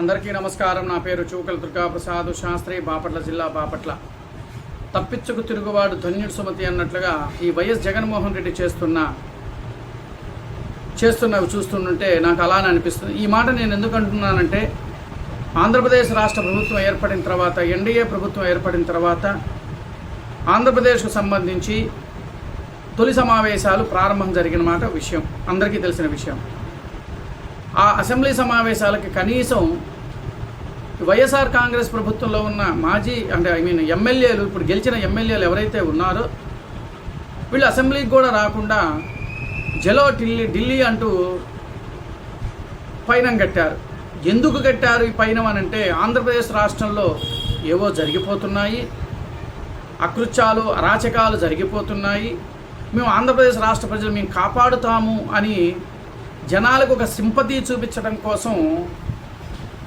అందరికీ నమస్కారం. నా పేరు చూకల దుర్గాప్రసాద్ శాస్త్రి బాపట్ల జిల్లా బాపట్ల. తప్పించుకు తిరుగువాడు ధన్యుడు సుమతి అన్నట్లుగా ఈ వైఎస్ జగన్మోహన్ రెడ్డి చేస్తున్న చేస్తున్నవి చూస్తుంటే నాకు అలానే అనిపిస్తుంది. ఈ మాట నేను ఎందుకు అంటున్నానంటే ఆంధ్రప్రదేశ్ రాష్ట్ర ప్రభుత్వం ఏర్పడిన తర్వాత ఎన్డీఏ ప్రభుత్వం ఏర్పడిన తర్వాత ఆంధ్రప్రదేశ్కు సంబంధించి తొలి సమావేశాలు ప్రారంభం జరిగిన మాట విషయం. అందరికీ తెలిసిన విషయం. ఆ అసెంబ్లీ సమావేశాలకి కనీసం వైఎస్ఆర్ కాంగ్రెస్ ప్రభుత్వంలో ఉన్న మాజీ అంటే ఐ మీన్ ఎమ్మెల్యేలు ఇప్పుడు గెలిచిన ఎమ్మెల్యేలు ఎవరైతే ఉన్నారో వీళ్ళు అసెంబ్లీకి కూడా రాకుండా జలో ఢిల్లీ ఢిల్లీ అంటూ పైనం కట్టారు. ఎందుకు కట్టారు ఈ పైనం అని అంటే ఆంధ్రప్రదేశ్ రాష్ట్రంలో ఏవో జరిగిపోతున్నాయి అకృత్యాలు అరాచకాలు జరిగిపోతున్నాయి. మేము ఆంధ్రప్రదేశ్ రాష్ట్ర ప్రజలు మేము కాపాడుతాము అని జనాలకు ఒక సింపతి చూపించడం కోసం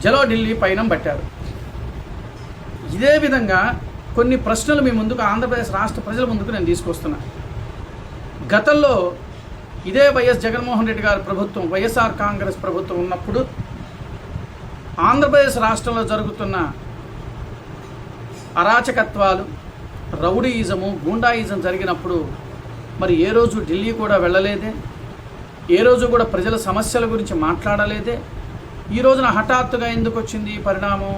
జలో ఢిల్లీ పైన పట్టారు. ఇదే విధంగా కొన్ని ప్రశ్నలు మీ ముందుకు ఆంధ్రప్రదేశ్ రాష్ట్ర ప్రజల ముందుకు నేను తీసుకొస్తున్నా. గతంలో ఇదే వైఎస్ జగన్మోహన్ రెడ్డి గారి ప్రభుత్వం వైఎస్ఆర్ కాంగ్రెస్ ప్రభుత్వం ఉన్నప్పుడు ఆంధ్రప్రదేశ్ రాష్ట్రంలో జరుగుతున్న అరాచకత్వాలు రౌడీయిజము గూండాయిజం జరిగినప్పుడు మరి ఏ రోజు ఢిల్లీ కూడా వెళ్ళలేదే? ఏ రోజు కూడా ప్రజల సమస్యల గురించి మాట్లాడలేదే. ఈ రోజున హఠాత్తుగా ఎందుకు వచ్చింది ఈ పరిణామం?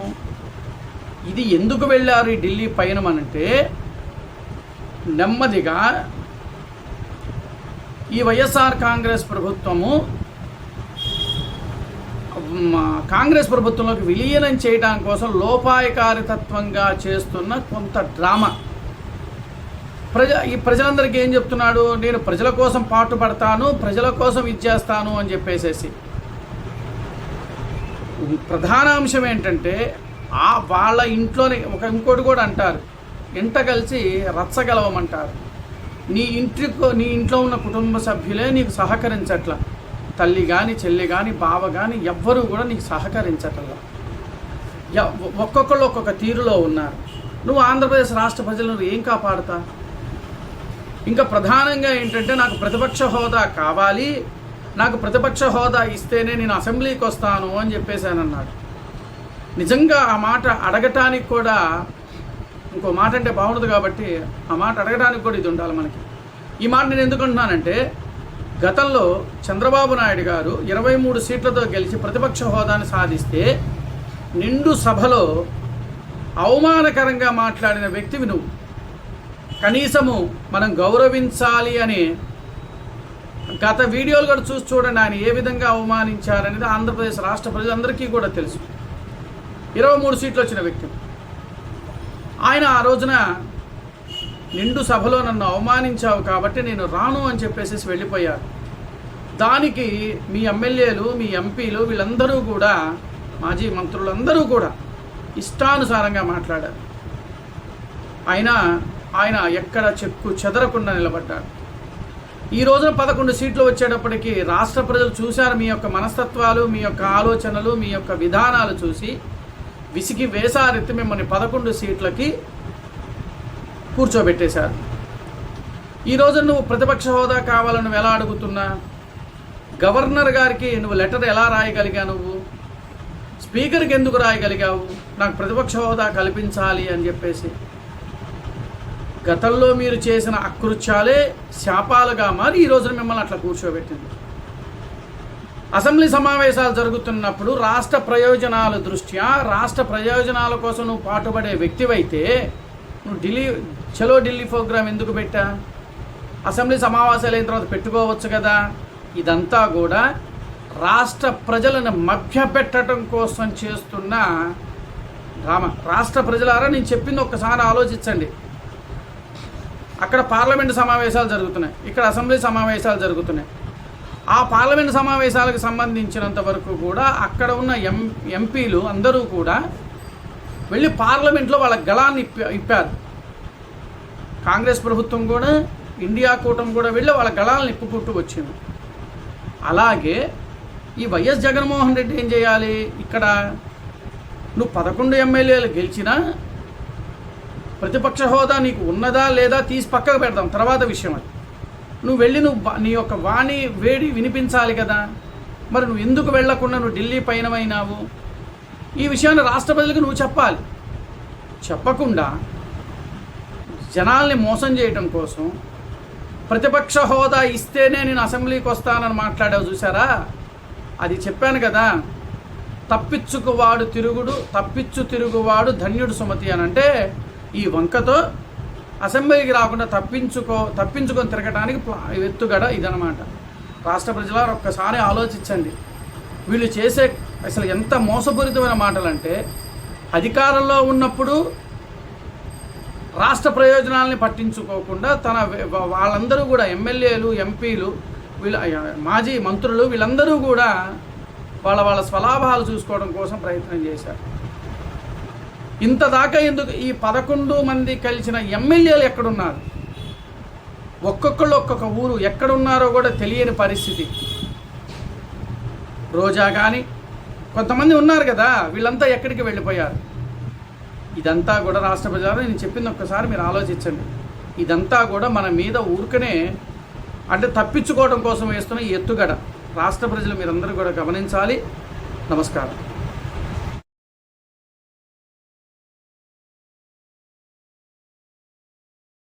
ఇది ఎందుకు వెళ్ళారు ఈ ఢిల్లీ పయనం అనంటే నెమ్మదిగా ఈ వైఎస్ఆర్ కాంగ్రెస్ ప్రభుత్వము కాంగ్రెస్ ప్రభుత్వంలోకి విలీనం చేయడం కోసం లోపాయకారితత్వంగా చేస్తున్న కొంత డ్రామా. ప్రజ ఈ ప్రజలందరికీ ఏం చెప్తున్నాడు? నేను ప్రజల కోసం పాటుపడతాను ప్రజల కోసం ఇచ్చేస్తాను అని చెప్పేసేసి. ప్రధాన అంశం ఏంటంటే ఆ వాళ్ళ ఇంట్లోనే ఒక ఇంకోటి కూడా అంటారు. ఇంట కలిసి రచ్చగలవమంటారు. నీ ఇంటికో నీ ఇంట్లో ఉన్న కుటుంబ సభ్యులే నీకు సహకరించట్ల. తల్లి కానీ చెల్లి కానీ బావ కానీ ఎవ్వరూ కూడా నీకు సహకరించట్ల. ఒక్కొక్కళ్ళు ఒక్కొక్క తీరులో ఉన్నారు. నువ్వు ఆంధ్రప్రదేశ్ రాష్ట్ర ప్రజలను ఏం కాపాడుతా? ఇంకా ప్రధానంగా ఏంటంటే నాకు ప్రతిపక్ష హోదా కావాలి నాకు ప్రతిపక్ష హోదా ఇస్తేనే నేను అసెంబ్లీకి వస్తాను అని చెప్పేశానన్నాడు నిజంగా ఆ మాట అడగటానికి కూడా ఇంకో మాట అంటే బాగుండదు కాబట్టి ఆ మాట అడగడానికి కూడా ఇది ఉండాలి మనకి. ఈ మాట నేను ఎందుకు అంటున్నానంటే గతంలో చంద్రబాబు నాయుడు గారు ఇరవై మూడు సీట్లతో గెలిచి ప్రతిపక్ష హోదాని సాధిస్తే నిండు సభలో అవమానకరంగా మాట్లాడిన వ్యక్తివి నువ్వు. కనీసము మనం గౌరవించాలి అని గత వీడియోలు కూడా చూసి చూడండి ఆయన ఏ విధంగా అవమానించారనేది ఆంధ్రప్రదేశ్ రాష్ట్ర ప్రజలందరికీ కూడా తెలుసు. ఇరవై మూడు సీట్లు వచ్చిన వ్యక్తి. ఆయన ఆ రోజున నిండు సభలో నన్ను అవమానించావు కాబట్టి నేను రాను అని చెప్పేసి వెళ్ళిపోయారు. దానికి మీ ఎమ్మెల్యేలు మీ ఎంపీలు వీళ్ళందరూ కూడా మాజీ మంత్రులందరూ కూడా ఇష్టానుసారంగా మాట్లాడారు. అయినా ఆయన ఎక్కడ చెక్కు చెదరకుండా నిలబడ్డాడు. ఈ రోజున పదకొండు సీట్లు వచ్చేటప్పటికి రాష్ట్ర ప్రజలు చూశారు మీ యొక్క మనస్తత్వాలు మీ యొక్క ఆలోచనలు మీ యొక్క విధానాలు చూసి విసిగి వేసారెత్తి మిమ్మల్ని పదకొండు సీట్లకి కూర్చోబెట్టేశారు. ఈ రోజు నువ్వు ప్రతిపక్ష హోదా కావాలని నువ్వు ఎలా అడుగుతున్నా? గవర్నర్ గారికి నువ్వు లెటర్ ఎలా రాయగలిగా నువ్వు? స్పీకర్కి ఎందుకు రాయగలిగావు? నాకు ప్రతిపక్ష హోదా కల్పించాలి అని చెప్పేసి గతంలో మీరు చేసిన అకృత్యాలే శాపాలుగా మారి ఈ రోజున మిమ్మల్ని అట్లా కూర్చోబెట్టింది. అసెంబ్లీ సమావేశాలు జరుగుతున్నప్పుడు రాష్ట్ర ప్రయోజనాల దృష్ట్యా రాష్ట్ర ప్రయోజనాల కోసం నువ్వు పాటుపడే వ్యక్తివైతే నువ్వు ఢిల్లీ చలో ఢిల్లీ ప్రోగ్రాం ఎందుకు పెట్టా? అసెంబ్లీ సమావేశాలు అయిన తర్వాత పెట్టుకోవచ్చు కదా? ఇదంతా కూడా రాష్ట్ర ప్రజలను మభ్యపెట్టడం కోసం చేస్తున్న రామ రాష్ట్ర ప్రజలారా నేను చెప్పింది ఒక్కసారి ఆలోచించండి. అక్కడ పార్లమెంటు సమావేశాలు జరుగుతున్నాయి. ఇక్కడ అసెంబ్లీ సమావేశాలు జరుగుతున్నాయి. ఆ పార్లమెంటు సమావేశాలకు సంబంధించినంత వరకు కూడా అక్కడ ఉన్న ఎం ఎంపీలు అందరూ కూడా వెళ్ళి పార్లమెంట్లో వాళ్ళ గళాన్ని ఇప్పారు. కాంగ్రెస్ ప్రభుత్వం కూడా ఇండియా కూటమి కూడా వెళ్ళి వాళ్ళ గళాలను ఇప్పుకుంటూ వచ్చింది. అలాగే ఈ వైఎస్ జగన్మోహన్ రెడ్డి ఏం చేయాలి? ఇక్కడ నువ్వు పదకొండు ఎమ్మెల్యేలు గెలిచినా ప్రతిపక్ష హోదా నీకు ఉన్నదా లేదా తీసి పక్కకు పెడదాం. తర్వాత విషయం అది. నువ్వు వెళ్ళి నువ్వు నీ యొక్క వాణి వేడి వినిపించాలి కదా. మరి నువ్వు ఎందుకు వెళ్ళకుండా నువ్వు ఢిల్లీ పయనమైనావు? ఈ విషయాన్ని రాష్ట్రపతికి నువ్వు చెప్పాలి. చెప్పకుండా జనాల్ని మోసం చేయటం కోసం ప్రతిపక్ష హోదా ఇస్తేనే నేను అసెంబ్లీకి వస్తానని మాట్లాడావు చూసారా అది చెప్పాను కదా. తప్పించుకువాడు తిరుగుడు తప్పించు తిరుగువాడు ధన్యుడు సుమతి అని. అంటే ఈ వంకతో అసెంబ్లీకి రాకుండా తప్పించుకో తప్పించుకొని తిరగటానికి ఎత్తుగడ ఇదనమాట రాష్ట్ర ప్రజలారు ఒక్కసారి ఆలోచించండి. వీళ్ళు చేసే అసలు ఎంత మోసపూరితమైన మాటలంటే అధికారంలో ఉన్నప్పుడు రాష్ట్ర ప్రయోజనాలని పట్టించుకోకుండా తన వాళ్ళందరూ కూడా ఎమ్మెల్యేలు ఎంపీలు వీళ్ళ మాజీ మంత్రులు వీళ్ళందరూ కూడా వాళ్ళ వాళ్ళ స్వలాభాలు చూసుకోవడం కోసం ప్రయత్నం చేశారు. ఇంత దాకా ఎందుకు ఈ పదకొండు మంది కలిసిన ఎమ్మెల్యేలు ఎక్కడున్నారు? ఒక్కొక్కళ్ళు ఒక్కొక్క ఊరు ఎక్కడున్నారో కూడా తెలియని పరిస్థితి. రోజా కానీ కొంతమంది ఉన్నారు కదా వీళ్ళంతా ఎక్కడికి వెళ్ళిపోయారు? ఇదంతా కూడా రాష్ట్ర ప్రజలు నేను చెప్పింది ఒక్కసారి మీరు ఆలోచించండి. ఇదంతా కూడా మన మీద ఊరికనే అంటే తప్పించుకోవడం కోసం వేస్తున్న ఈ ఎత్తుగడ. రాష్ట్ర ప్రజలు మీరందరూ కూడా గమనించాలి. నమస్కారం.